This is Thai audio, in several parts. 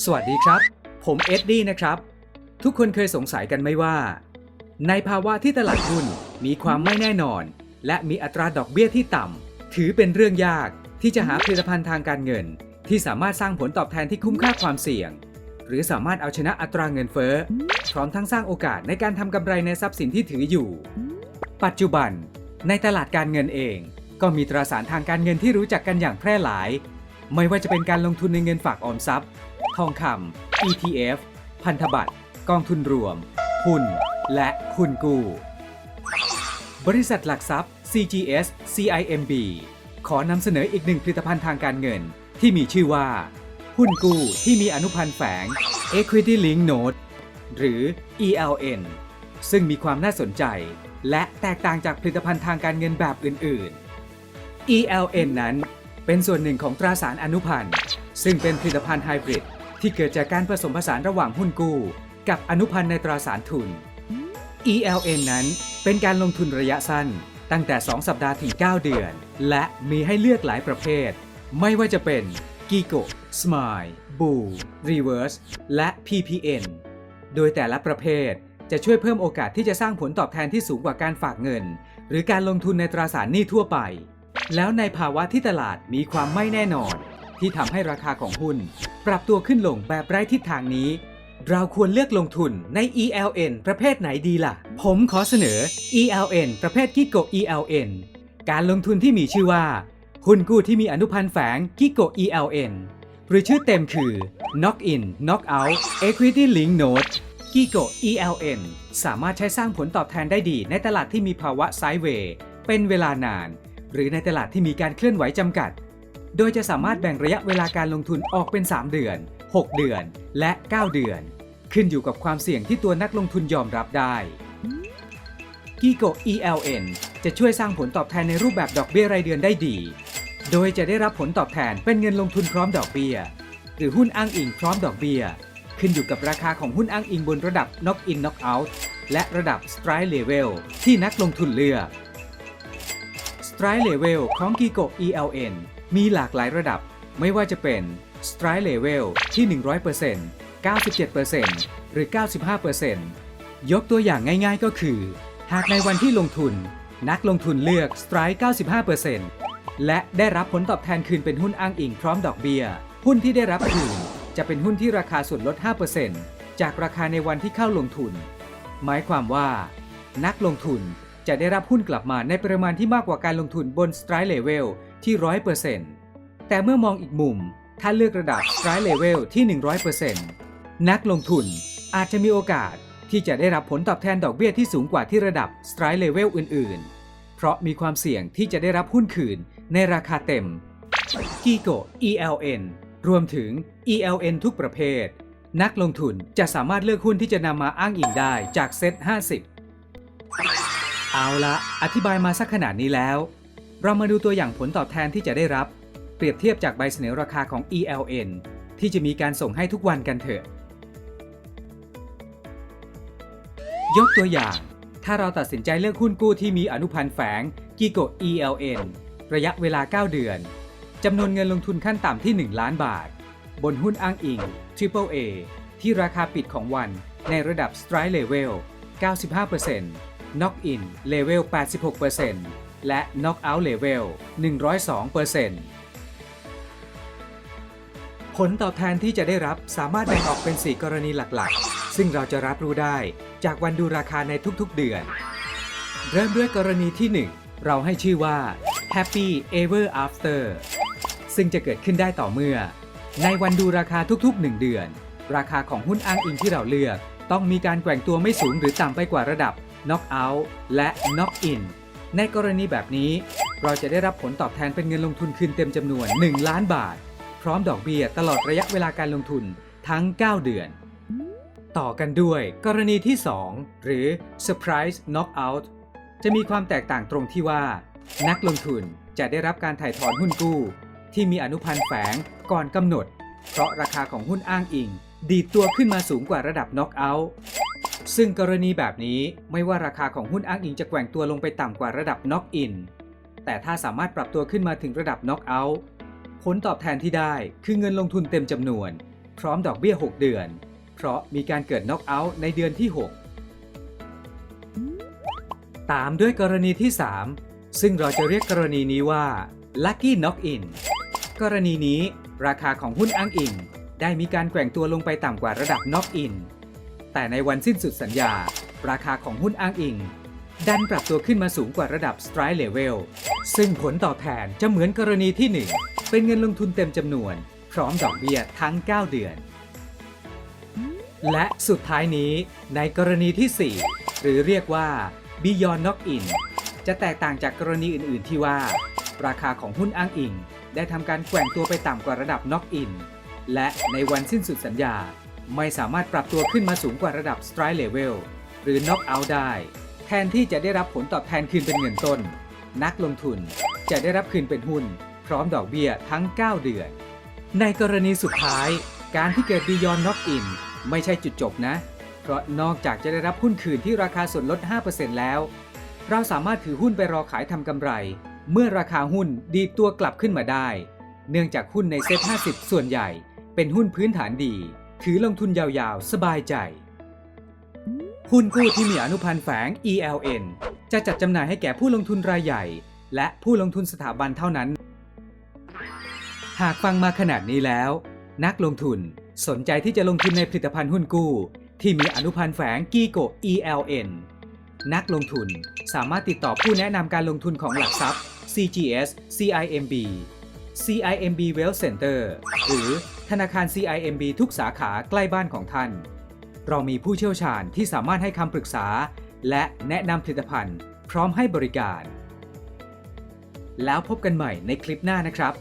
สวัสดีครับ ผมเอ็ดดี้นะครับ ทุกคนเคยสงสัยกันไหมว่า ในภาวะที่ตลาดหุ้นมีความไม่แน่นอน และมีอัตราดอกเบี้ยที่ต่ำ ถือเป็นเรื่องยากที่จะหาผลิตภัณฑ์ทางการเงิน ที่สามารถสร้างผลตอบแทนที่คุ้มค่าความเสี่ยง หรือสามารถเอาชนะอัตราเงินเฟ้อ พร้อมทั้งสร้างโอกาสในการทำกำไรในทรัพย์สินที่ถืออยู่ ปัจจุบัน ในตลาดการเงินเอง ก็มีตราสารทางการเงินที่รู้จักกันอย่างแพร่หลาย ไม่ว่าจะเป็นการลงทุนในเงินฝากออมทรัพย์ ทองคำ ETF พันธบัตร กองทุนรวม หุ้น และหุ้นกู้ บริษัทหลักทรัพย์ CGS CIMB ขอนำเสนออีกหนึ่งผลิตภัณฑ์ทางการเงินที่มีชื่อว่า หุ้นกู้ที่มีอนุพันธ์แฝง Equity Link Note หรือ ELN ซึ่งมีความน่าสนใจ และแตกต่างจากผลิตภัณฑ์ทางการเงินแบบอื่น ๆ ELN นั้นเป็นส่วนหนึ่งของตราสารอนุพันธ์ ซึ่งเป็นผลิตภัณฑ์ไฮบริด ที่เกิดจากการผสมผสานระหว่างหุ้นกู้ กับอนุพันธ์ในตราสารทุน ELN นั้นเป็นการลงทุนระยะสั้น ตั้งแต่ 2 สัปดาห์ถึง 9 เดือน และมีให้เลือกหลายประเภท ไม่ว่าจะเป็น Gigo, Smile, Bull, Reverse และ PPN โดยแต่ละประเภทจะช่วยเพิ่มโอกาสที่จะสร้างผลตอบแทนที่สูงกว่าการฝากเงิน หรือการลงทุนในตราสารหนี้ทั่วไป แล้วในภาวะที่ตลาดมีความไม่แน่นอน ที่ทำให้ราคาของหุ้น ปรับตัวขึ้นลงแบบไร้ทิศทางนี้ เราควรเลือกลงทุนใน ELN ประเภทไหนดีล่ะ ผมขอเสนอ ELN ประเภทกิโก ELN การลงทุนที่มีชื่อว่า หุ้นกู้ที่มีอนุพันธ์แฝงกิโก ELN หรือชื่อเต็มคือ Knock In Knock Out Equity Link Note กิโก ELN สามารถใช้สร้างผลตอบแทนได้ดีในตลาดที่มีภาวะไซด์เวย์เป็นเวลานาน หรือในตลาดที่มีการเคลื่อนไหวจำกัด โดยจะสามารถแบ่งระยะเวลาการลงทุนออกเป็น 3 เดือน 6 เดือน และ 9 เดือน ขึ้นอยู่กับความเสี่ยงที่ตัวนักลงทุนยอมรับได้กิโก ELN จะช่วยสร้างผลตอบแทนในรูปแบบดอกเบี้ยรายเดือนได้ดี โดยจะได้รับผลตอบแทนเป็นเงินลงทุนพร้อมดอกเบี้ย หรือหุ้นอ้างอิงพร้อมดอกเบี้ย ขึ้นอยู่กับราคาของหุ้นอ้างอิงบนระดับ Knock In Knock Out และระดับ Strike Level ที่นักลงทุนเลือก Strike Level ของ Gigo ELN มีหลากหลายระดับไม่ว่าจะเป็น Strike Level ที่ 100% 97%หรือ 95%ยกตัวอย่างง่ายๆก็คือ หากในวันที่ลงทุน นักลงทุนเลือก Strike 95%และได้รับผลตอบแทนคืนเป็นหุ้นอ้างอิงพร้อมดอกเบี้ย หุ้นที่ได้รับคืนจะเป็นหุ้นที่ราคาส่วนลด 5%จากราคาในวันที่เข้าลงทุน หมายความว่า นักลงทุน จะได้รับหุ้นกลับมาในปริมาณที่มากกว่าการลงทุนบน Strike Level ที่ 100%แต่เมื่อมองอีกมุม ถ้าเลือกระดับ Strike Level ที่ 100%นักลงทุนอาจจะมีโอกาสที่จะได้รับผลตอบแทนดอกเบี้ยที่สูงกว่าที่ระดับ Strike Level อื่น ๆ เพราะมีความเสี่ยงที่จะได้รับหุ้นคืนในราคาเต็ม Gigo ELN รวมถึง ELN ทุกประเภท นักลงทุนจะสามารถเลือกหุ้นที่จะนำมาอ้างอิงได้จากเซ็ต50 เอาละอธิบายมาสักขนาดนี้แล้ว เรามาดูตัวอย่างผลตอบแทนที่จะได้รับ เปรียบเทียบจากใบเสนอราคาของ ELN ที่จะมีการส่งให้ทุกวันกันเถอะ ยกตัวอย่าง ถ้าเราตัดสินใจเลือกหุ้นกู้ที่มีอนุพันธ์แฝงกิโก ELN ระยะเวลา 9 เดือน จำนวนเงินลงทุนขั้นต่ำที่ 1 ล้านบาท บนหุ้นอ้างอิง Triple A ที่ราคาปิดของวันในระดับ Strike Level 95% Knock In Level 86%และ Knock Out Level 102%ผลตอบแทนที่จะได้รับสามารถแบ่งออกเป็น 4 กรณีหลักๆ ซึ่งเราจะรับรู้ได้จากวันดูราคาในทุกๆเดือน เริ่มด้วยกรณีที่ 1 เราให้ชื่อว่า Happy Ever After ซึ่งจะเกิดขึ้นได้ต่อเมื่อ ในวันดูราคาทุกๆ 1 เดือน ราคาของหุ้นอ้างอิงที่เราเลือก ต้องมีการแกว่งตัวไม่สูงหรือต่ำไปกว่าระดับ Knock Out และ Knock In ในกรณีแบบนี้ เราจะได้รับผลตอบแทนเป็นเงินลงทุนคืนเต็มจำนวน 1 ล้านบาท พร้อมดอกเบี้ยตลอดระยะเวลาการลงทุนทั้ง 9 เดือน ต่อกันด้วยกรณีที่ 2 หรือ Surprise Knockout จะมีความแตกต่างตรงที่ว่า นักลงทุนจะได้รับการถ่ายถอนหุ้นกู้ ที่มีอนุพันธ์แฝงก่อนกำหนด เพราะราคาของหุ้นอ้างอิง ดีดตัวขึ้นมาสูงกว่าระดับ Knockout ซึ่งกรณีแบบนี้ไม่ว่าราคาของหุ้นอ้างอิงจะแกว่งตัวลงไปต่ำกว่าระดับ Knock In แต่ถ้าสามารถปรับตัวขึ้นมาถึงระดับ Knock Out ผลตอบแทนที่ได้คือเงินลงทุนเต็มจำนวน พร้อมดอกเบี้ย 6 เดือน เพราะมีการเกิดน็อกเอาท์ในเดือนที่ 6 ตามด้วยกรณีที่ 3 ซึ่งเราจะเรียกกรณีนี้ว่า Lucky Knock In กรณีนี้ราคาของหุ้นอ้างอิง ได้มีการแกว่งตัวลงไปต่ำกว่าระดับ Knock In แต่ในวันสิ้นสุดสัญญา ราคาของหุ้นอ้างอิง ดันปรับตัวขึ้นมาสูงกว่าระดับ Strike Level ซึ่งผลตอบแทนจะเหมือนกรณีที่ 1 เป็นเงินลงทุนเต็มจำนวน พร้อมดอกเบี้ยทั้ง 9 เดือน และสุดท้ายนี้ในกรณีที่ 4 หรือเรียกว่า Beyond Knock In จะแตกต่างจากกรณีอื่น ๆ ที่ว่า ราคาของหุ้นอ้างอิง ได้ทำการแกว่งตัวไปต่ำกว่าระดับ Knock In และในวันสิ้นสุดสัญญา ไม่สามารถปรับตัวขึ้นมาสูงกว่าระดับ Strike Level หรือ Knock Out ได้ แทนที่จะได้รับผลตอบแทนคืนเป็นเงินต้น นักลงทุนจะได้รับคืนเป็นหุ้น พร้อมดอกเบี้ยทั้ง 9 เดือน ในกรณีสุดท้าย การที่เกิด Beyond Knock In ไม่ใช่จุดจบนะ เพราะนอกจากจะได้รับหุ้นคืนที่ราคาส่วนลด 5%แล้ว เราสามารถถือหุ้นไปรอขายทำกำไร เมื่อราคาหุ้นดีดตัวกลับขึ้นมาได้ เนื่องจากหุ้นในเซ็ต50 ส่วนใหญ่ เป็นหุ้นพื้นฐานดี ถือลงทุนยาวๆ สบายใจ หุ้นกู้ที่มีอนุพันธ์แฝง ELN จะจัดจำหน่ายให้แก่ผู้ลงทุนรายใหญ่ และผู้ลงทุนสถาบันเท่านั้น หากฟังมาขนาดนี้แล้ว นักลงทุนสนใจที่จะลงทุนในผลิตภัณฑ์หุ้นกู้ ที่มีอนุพันธ์แฝงกีโก ELN นักลงทุนสามารถติดต่อผู้แนะนำการลงทุนของหลักทรัพย์ CGS CIMB CIMB Wealth Center หรือ ธนาคาร CIMB ทุกสาขาใกล้บ้านของท่าน เรามีผู้เชี่ยวชาญที่สามารถให้คำปรึกษา และแนะนำผลิตภัณฑ์ พร้อมให้บริการ แล้วพบกันใหม่ในคลิปหน้านะครับ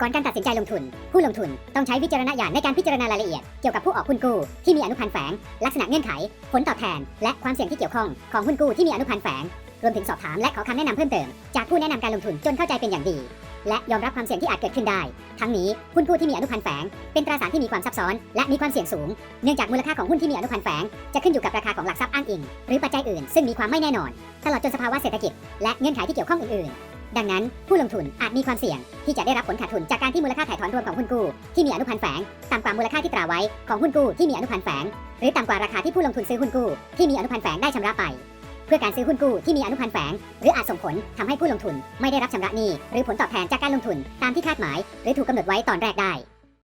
ก่อนการตัดสินใจลงทุน ผู้ลงทุนต้องใช้วิจารณญาณในการพิจารณารายละเอียดเกี่ยวกับผู้ออกหุ้นกู้ที่มีอนุพันธ์แฝง ลักษณะเงื่อนไข ผลตอบแทน และความเสี่ยงที่เกี่ยวข้องของหุ้นกู้ที่มีอนุพันธ์แฝงรวมถึงสอบถามและขอคำแนะนำเพิ่มเติมจากผู้แนะนำการลงทุนจนเข้าใจเป็นอย่างดี และยอมรับความเสี่ยงที่อาจเกิดขึ้นได้ ทั้งนี้หุ้นกู้ที่มีอนุพันธ์แฝง เป็นตราสารที่มีความซับซ้อน และมีความเสี่ยงสูง เนื่องจากมูลค่าของหุ้นที่มีอนุพันธ์แฝง จะขึ้นอยู่กับราคาของหลักทรัพย์อ้างอิง หรือปัจจัยอื่น ซึ่งมีความไม่แน่นอน ตลอดจนสภาวะเศรษฐกิจ และเงื่อนไขที่เกี่ยวข้องอื่นๆ ดังนั้น ผู้ลงทุนอาจมีความเสี่ยง ที่จะได้รับผลขาดทุนจากการที่มูลค่าถ่ายถอนรวมของหุ้นกู้ที่มีอนุพันธ์แฝงต่ำกว่ามูลค่าที่ตราไว้ของหุ้นกู้ที่มีอนุพันธ์แฝง หรือต่ำกว่าราคาที่ผู้ลงทุนซื้อหุ้นกู้ที่มีอนุพันธ์แฝงได้ชำระไป พื่อการซื้อหุ้นกู้ที่มีอนุพันธ์แฝง หรืออาจส่งผลทำให้ผู้ลงทุนไม่ได้รับชำระหนี้หรือผลตอบแทนจากการลงทุนตามที่คาดหมาย หรือถูกกำหนดไว้ตอนแรกได้